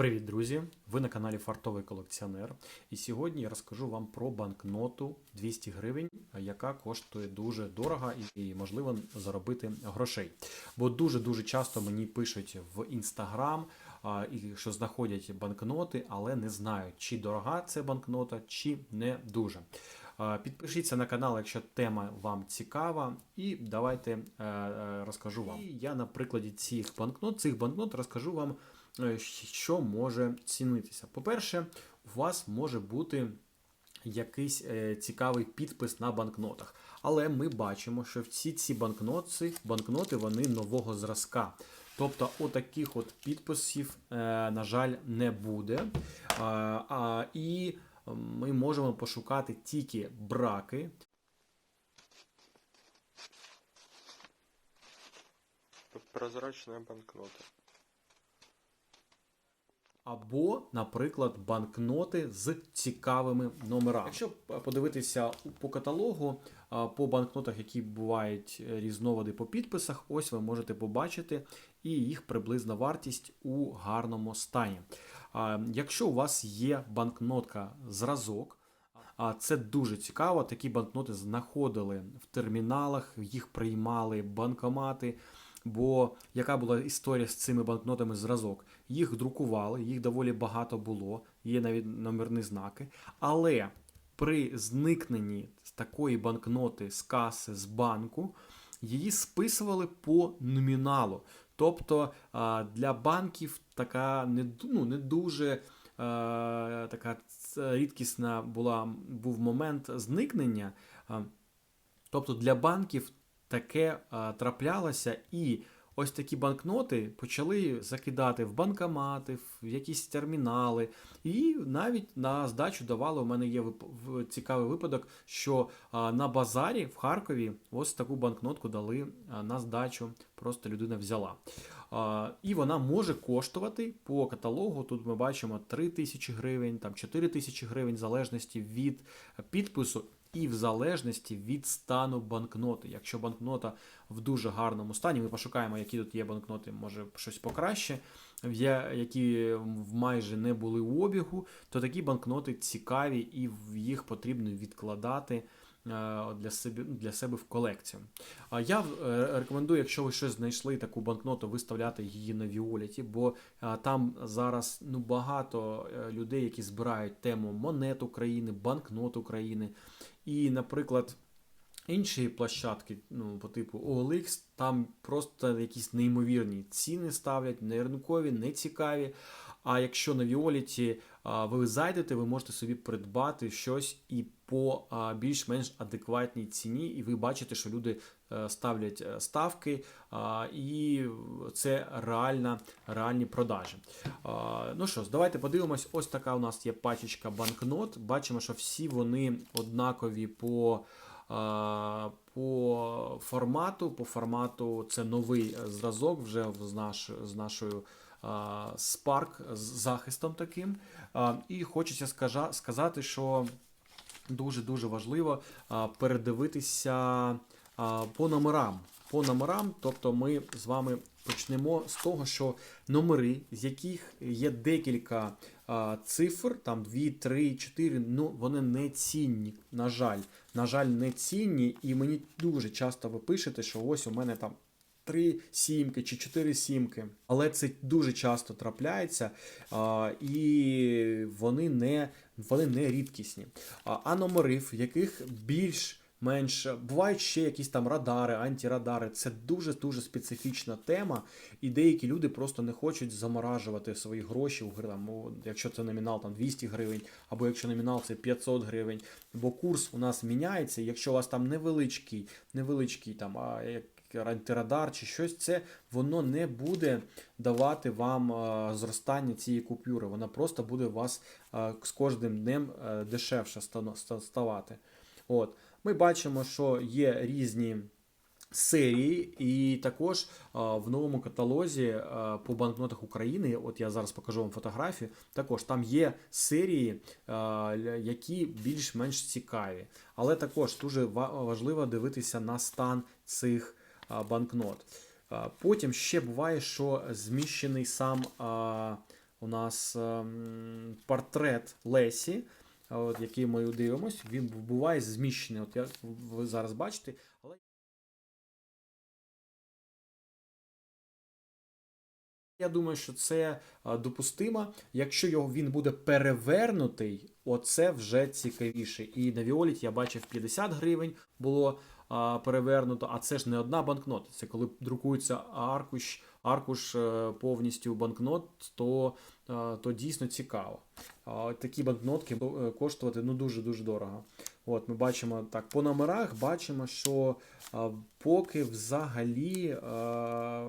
Привіт, друзі! Ви на каналі Фартовий колекціонер. І сьогодні я розкажу вам про банкноту 200 гривень, яка коштує дуже дорого і можливо заробити грошей. Бо дуже-дуже часто мені пишуть в інстаграм, що знаходять банкноти, але не знають, чи дорога це банкнота, чи не дуже. Підпишіться на канал, якщо тема вам цікава, і давайте е, е, розкажу вам. І я на прикладі цих банкнот, цих банкнот розкажу вам, що може цінитися. По-перше, у вас може бути якийсь е, цікавий підпис на банкнотах. Але ми бачимо, що всі ці банкноти, банкноти вони нового зразка. Тобто, отаких от підписів, е, на жаль, не буде. І ми можемо пошукати тільки браки. Прозрачная банкнота. Або, наприклад, банкноти з цікавими номерами. Якщо подивитися по каталогу, по банкнотах, які бувають е, різновиди по підписах, ось ви можете побачити і їх приблизна вартість у гарному стані. Якщо у вас є банкнотка зразок, а це дуже цікаво. Такі банкноти знаходили в терміналах, їх приймали банкомати. Бо яка була історія з цими банкнотами зразок? Їх друкували, їх доволі багато було, є навіть номерні знаки. Але при зникненні такої банкноти з каси з банку її списували по номіналу. Тобто для банків така не, ну, не дуже така рідкісна була, був момент зникнення. Тобто для банків таке а, траплялося, і ось такі банкноти почали закидати в банкомати, в якісь термінали, і навіть на здачу давали. У мене є в- цікавий випадок, що а, на базарі в Харкові ось таку банкнотку дали а, на здачу, просто людина взяла. А, І вона може коштувати по каталогу. Тут ми бачимо 3 тисячі гривень, там 4 тисячі гривень, в залежності від підпису. І в залежності від стану банкноти. Якщо банкнота в дуже гарному стані, ми пошукаємо, які тут є банкноти, може щось покраще, які майже не були у обігу, то такі банкноти цікаві і їх потрібно відкладати для себе, для себе в колекцію. Я е, рекомендую, якщо ви щось знайшли таку банкноту, виставляти її на Віоліті, бо е, там зараз ну, багато е, людей, які збирають тему монет України, банкнот України. І, наприклад, інші площадки, ну, по типу OLX, там просто якісь неймовірні ціни ставлять, не ринкові, не цікаві. А якщо на Віоліті ви зайдете, ви можете собі придбати щось і по більш-менш адекватній ціні, і ви бачите, що люди е, ставлять е, ставки, і це реальна, реальні продажі. Ну що давайте подивимось. Ось така у нас є пачечка банкнот. Бачимо, що всі вони однакові по. По формату, по формату це новий е, зразок вже з, наш, з нашою Spark з захистом таким. І хочеться сказати, що дуже-дуже важливо передивитися по номерам. По номерам, тобто ми з вами почнемо з того, що номери, з яких є декілька цифр, там 2, 3, 4, ну вони не цінні, на жаль. На жаль, не цінні, і мені дуже часто ви пишете, що ось у мене там. Три сімки чи чотири сімки, але це дуже часто трапляється, а, і вони не, вони не рідкісні. А, а в яких більш менш бувають ще якісь там радари, антирадари. Це дуже дуже специфічна тема, і деякі люди просто не хочуть заморажувати свої гроші у там, якщо це номінал там 200 гривень, або якщо номінал це 500 гривень. Бо курс у нас міняється. Якщо у вас там невеличкий, невеличкий там а як антирадар чи щось, це воно не буде давати вам зростання цієї купюри. Вона просто буде у вас з кожним днем дешевше ставати. От. Ми бачимо, що є різні серії, і також а, в новому каталозі а, по банкнотах України, от я зараз покажу вам фотографію, також там є серії, а, які більш-менш цікаві. Але також дуже важливо дивитися на стан цих банкнот. Потім ще буває, що зміщений сам у нас ем, портрет Лесі, от, який ми дивимося, він буває зміщений. От як ви зараз бачите, але. Я думаю, що це допустимо. Якщо його він буде перевернутий, оце вже цікавіше. І на Віоліті я бачив 50 гривень було перевернуто, а це ж не одна банкнота. Це коли друкується аркуш, аркуш е, повністю банкнот, то, е, то дійсно цікаво. Такі банкнотки е, коштувати ну, дуже-дуже дорого. От ми бачимо так, по номерах бачимо, що поки взагалі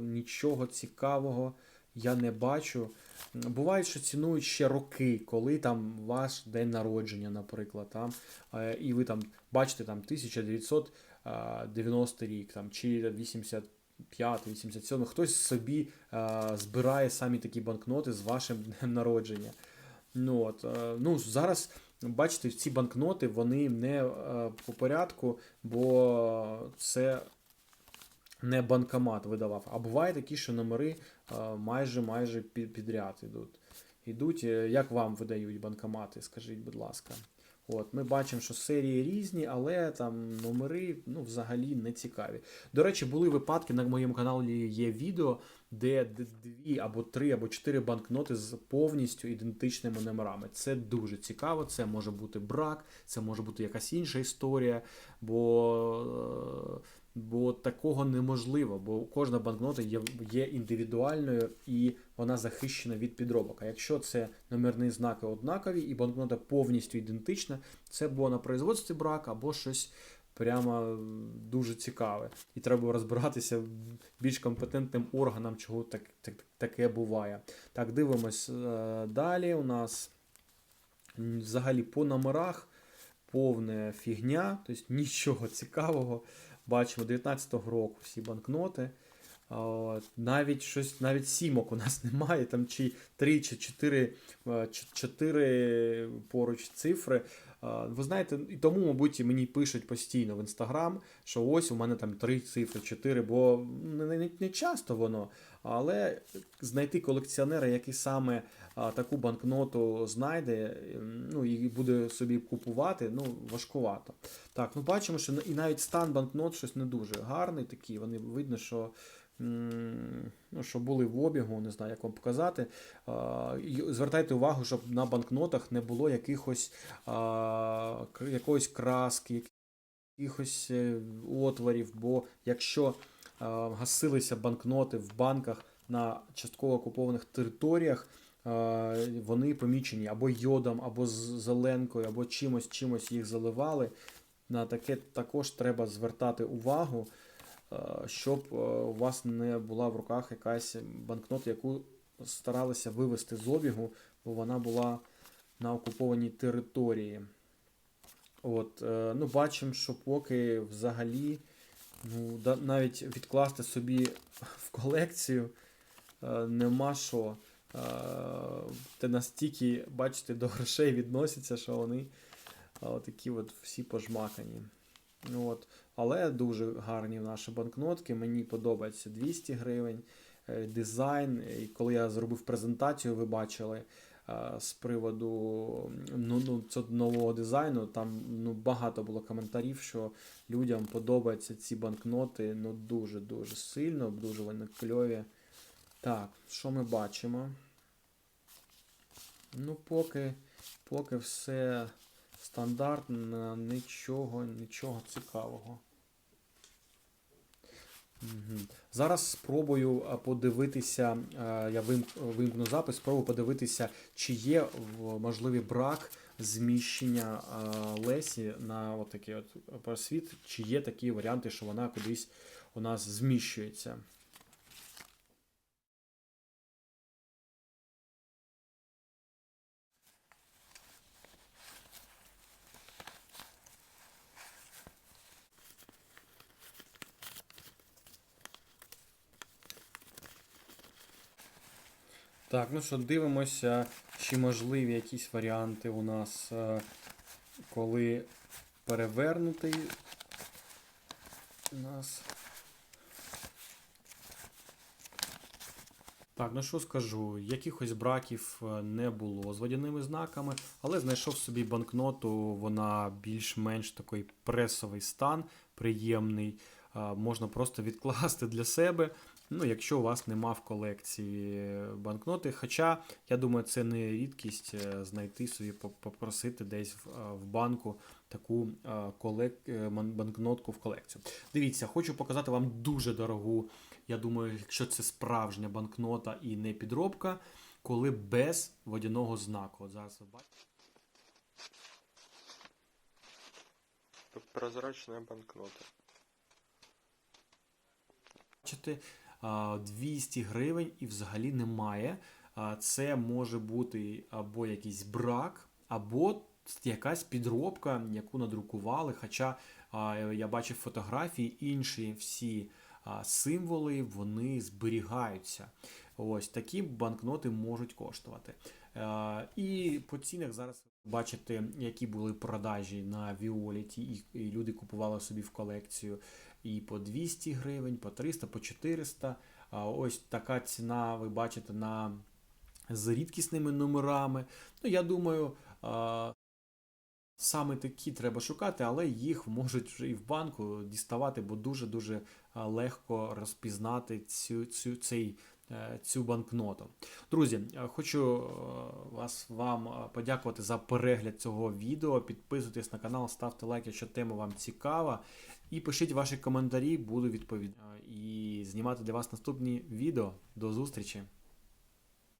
нічого цікавого я не бачу. Буває, що цінують ще роки, коли там ваш день народження, наприклад, там, е, і ви там бачите там 1990 рік там, чи 85, 87, хтось собі е, збирає самі такі банкноти з вашим днем народження. Ну, от, е, ну, зараз, бачите, ці банкноти вони не е, по порядку, бо це не банкомат видавав. А буває такі, що номери е, майже майже підряд ідуть. Ідуть, е, як вам видають банкомати, скажіть, будь ласка. От, ми бачимо, що серії різні, але там номери ну, взагалі не цікаві. До речі, були випадки на моєму каналі є відео, де дві або три, або чотири банкноти з повністю ідентичними номерами. Це дуже цікаво. Це може бути брак, це може бути якась інша історія, бо. Бо такого неможливо, бо кожна банкнота є, є індивідуальною і вона захищена від підробок. А якщо це номерні знаки однакові і банкнота повністю ідентична, це було на производстві брак або щось прямо дуже цікаве. І треба розбиратися більш компетентним органам, чого так, так, таке буває. Так, дивимось е, далі. У нас взагалі по номерах повне фігня, тобто нічого цікавого. Бачимо 19-го року всі банкноти. Навіть щось, навіть сімок у нас немає, там чи 3 чи 4, 4 поруч цифри. Ви знаєте, і тому, мабуть, мені пишуть постійно в інстаграм, що ось у мене там 3 цифри, 4, бо не, не, не часто воно. Але знайти колекціонера, який саме таку банкноту знайде, ну і буде собі купувати, ну важкувато. Так, ну бачимо, що і навіть стан банкнот щось не дуже гарний такий. Вони видно, що. Ну, що були в обігу, не знаю, як вам показати. Звертайте увагу, щоб на банкнотах не було якихось якоїсь краски, якихось е, отворів. Бо якщо гасилися банкноти в банках на частково окупованих територіях, вони помічені або йодом, або зеленкою, або чимось чимось їх заливали. На таке також треба звертати увагу, щоб е, у вас не була в руках якась банкнота, яку старалися вивести з обігу, бо вона була на окупованій території. От, е, ну, бачимо, що поки взагалі ну, навіть відкласти собі в колекцію е, нема що. Е, Те настільки, бачите, до грошей відносяться, що вони такі от всі пожмакані. Ну, От. Але дуже гарні наші банкнотки. Мені подобається 200 гривень. Е, Дизайн. І коли я зробив презентацію, ви бачили е, з приводу ну, ну, цього нового дизайну, там ну, багато було коментарів, що людям подобаються ці банкноти ну, дуже-дуже сильно, дуже вони кльові. Так, що ми бачимо? Ну, поки, поки все стандартно, нічого, нічого цікавого. Зараз спробую подивитися, я вимкну запис, спробую подивитися, чи є можливий брак зміщення Лесі на отакий от просвіт, чи є такі варіанти, що вона кудись у нас зміщується. Так, ну що, дивимося, чи можливі якісь варіанти у нас, е, коли перевернутий у нас. Так, ну що скажу, якихось браків е, не було з водяними знаками, але знайшов собі банкноту, вона більш-менш такий пресовий стан, приємний. Можна просто відкласти для себе. Ну, якщо у вас нема в колекції банкноти. Хоча, я думаю, це не рідкість е, знайти собі, попросити десь в, е, банку таку е, колек... банкнотку в колекцію. Дивіться, хочу показати вам дуже дорогу. Я думаю, якщо це справжня банкнота і не підробка, коли без водяного знаку. От зараз ви бачите. П- Прозрачная банкнота. бачите, 200 гривень і взагалі немає. Це може бути або якийсь брак, або якась підробка, яку надрукували. Хоча я бачив фотографії, інші всі символи вони зберігаються. Ось такі банкноти можуть коштувати. І по цінах зараз бачите, які були продажі на Віоліті, і люди купували собі в колекцію і по 200 гривень, по 300, по 400. А ось така ціна ви бачите на з рідкісними номерами. Ну, я думаю, саме такі треба шукати, але їх можуть вже і в банку діставати, бо дуже-дуже легко розпізнати цю, цю, цей, е, цю банкноту. Друзі, е, хочу е, вас вам подякувати за перегляд цього відео. Підписуйтесь на канал, ставте лайк, якщо тема вам цікава. І пишіть ваші коментарі, буду відповідати і знімати для вас наступні відео. До зустрічі!